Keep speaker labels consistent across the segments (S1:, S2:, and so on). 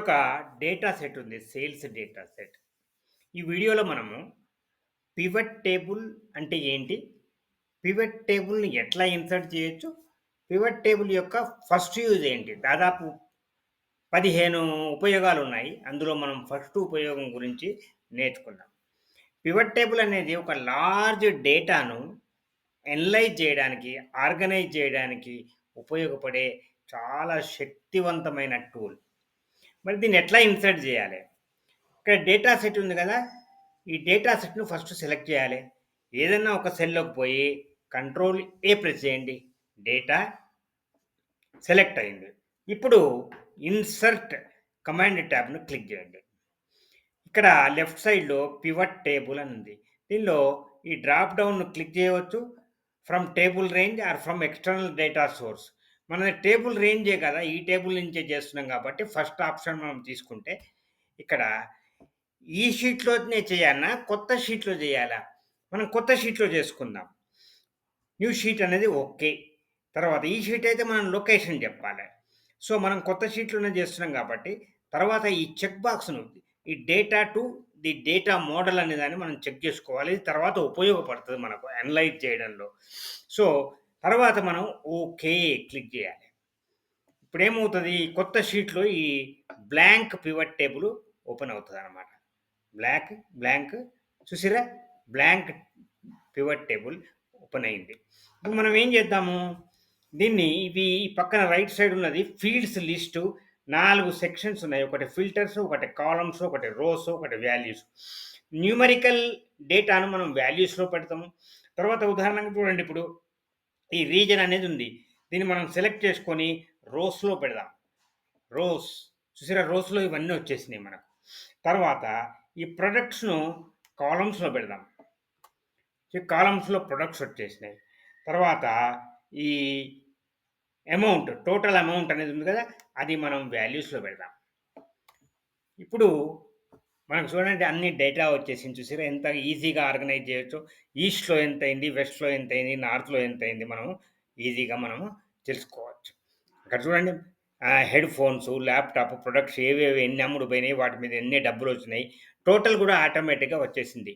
S1: ఒక data set ఉంది. Sales data set. ఈ వీడియోలో మనము పివట్ టేబుల్ అంటే ఏంటి? పివట్ టేబుల్‌ని ఎట్లా ఇన్సర్ట్ చేయొచ్చు? పివట్ టేబుల్ యొక్క ఫస్ట్ యూజ్ ఏంటి? దాదాపు పదిహేను ఉపయోగాలు ఉన్నాయి అందులో మనం ఫస్ట్ ఉపయోగం గురించి నేర్చుకుందాం. పివట్ టేబుల్ అనేది ఒక లార్జ్ డేటాను ఎనలైజ్ చేయడానికి, ఆర్గనైజ్ చేయడానికి ఉపయోగపడే చాలా శక్తివంతమైన టూల్. మరి దీన్ని ఎట్లా ఇన్సర్ట్ చేయాలి? ఇక్కడ డేటా సెట్ ఉంది కదా! ఈ డేటా సెట్‌ను ఫస్ట్ సెలెక్ట్ చేయాలి. ఏదన్నా ఒక సెల్‌లోకి పోయి కంట్రోల్ ఏ ప్రెస్ చేయండి. డేటా సెలెక్ట్ అయింది. ఇప్పుడు ఇన్సర్ట్ కమాండ్ ట్యాబ్‌ను క్లిక్ చేయండి. ఇక్కడ లెఫ్ట్ సైడ్‌లో పివట్ టేబుల్ అని ఉంది. దీనిలో ఈ డ్రాప్ డౌన్‌ను క్లిక్ చేయవచ్చు. From table range or from external data source. మనది టేబుల్ రేంజే కదా! ఈ టేబుల్ నుంచే చేస్తున్నాం కాబట్టి ఫస్ట్ ఆప్షన్ మనం తీసుకుంటే ఇక్కడ ఈ షీట్‌లోనే చేయాలన్నా కొత్త షీట్‌లో చేయాలా? మనం కొత్త షీట్‌లో చేసుకుందాం. న్యూ షీట్ అనేది ఓకే. తర్వాత ఈ షీట్ అయితే మనం లొకేషన్ చెప్పాలి. సో, మనం కొత్త షీట్‌లోనే చేస్తున్నాం కాబట్టి తర్వాత ఈ చెక్ బాక్స్‌ను ఈ data to the data model అనే దాన్ని మనం చెక్ చేసుకోవాలి. ఇది తర్వాత ఉపయోగపడుతుంది మనకు అనలైజ్ చేయడంలో. సో, తర్వాత మనం ఓకే క్లిక్ చేయాలి. ఇప్పుడు ఏమవుతుంది కొత్త షీట్‌లో ఈ బ్లాంక్ పివట్ టేబుల్ ఓపెన్ అవుతదనమాట. బ్లాక్ బ్లాంక్ చూసిరా బ్లాంక్ పివట్ టేబుల్ ఓపెన్ అయింది. ఇప్పుడు మనం ఏం చేద్దాము? దీన్ని ఇవి పక్కన రైట్ సైడ్ ఉన్నది ఫీల్డ్స్ లిస్టు నాలుగు సెక్షన్స్ ఉన్నాయి. ఒకటి ఫిల్టర్స్, ఒకటి కాలమ్స్, ఒకటి రోస్, ఒకటి వాల్యూస్. న్యూమరికల్ డేటాను మనం వాల్యూస్‌లో పెడతాము. తర్వాత ఉదాహరణకు చూడండి ఇప్పుడు ఈ రీజన్ అనేది ఉంది. దీన్ని మనం సెలెక్ట్ చేసుకొని రోస్‌లో పెడదాం. రోస్ చూసారా? రోస్‌లో ఇవన్నీ వచ్చేసినాయి మనకు. తర్వాత ఈ ప్రొడక్ట్స్‌ను కాలమ్స్‌లో పెడదాం. కాలమ్స్‌లో ప్రొడక్ట్స్ వచ్చేసినాయి. తర్వాత ఈ అమౌంట్ టోటల్ అమౌంట్ అనేది ఉంది కదా! అది మనం వాల్యూస్‌లో పెడదాం. ఇప్పుడు మనకు చూడండి అన్ని డేటా వచ్చేసింది చూసారా? ఎంత ఈజీగా ఆర్గనైజ్ చేయొచ్చు ఈస్ట్‌లో ఎంత అయింది వెస్ట్‌లో ఎంత అయింది నార్త్‌లో ఎంత అయింది మనం ఈజీగా మనము తెలుసుకోవచ్చు. ఇక్కడ చూడండి హెడ్ ఫోన్స్, ల్యాప్‌టాప్ ప్రొడక్ట్స్ ఏవేవి ఎన్ని అమ్ముడు పోయినాయి? వాటి మీద ఎన్ని డబ్బులు వచ్చినాయి టోటల్ కూడా ఆటోమేటిక్‌గా వచ్చేసింది.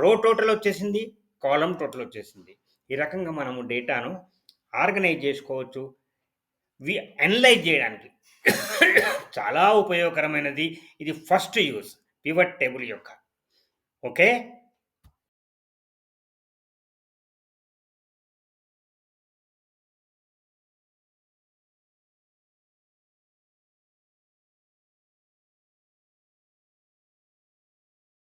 S1: రో టోటల్ వచ్చేసింది. కాలమ్ టోటల్ వచ్చేసింది. ఈ రకంగా మనము డేటాను ఆర్గనైజ్ చేసుకోవచ్చు. వి అనలైజ్ చేయడానికి చాలా ఉపయోగకరమైనది. ఇది ఫస్ట్ యూజ్ పివట్ టేబుల్ యొక్క. ఓకే.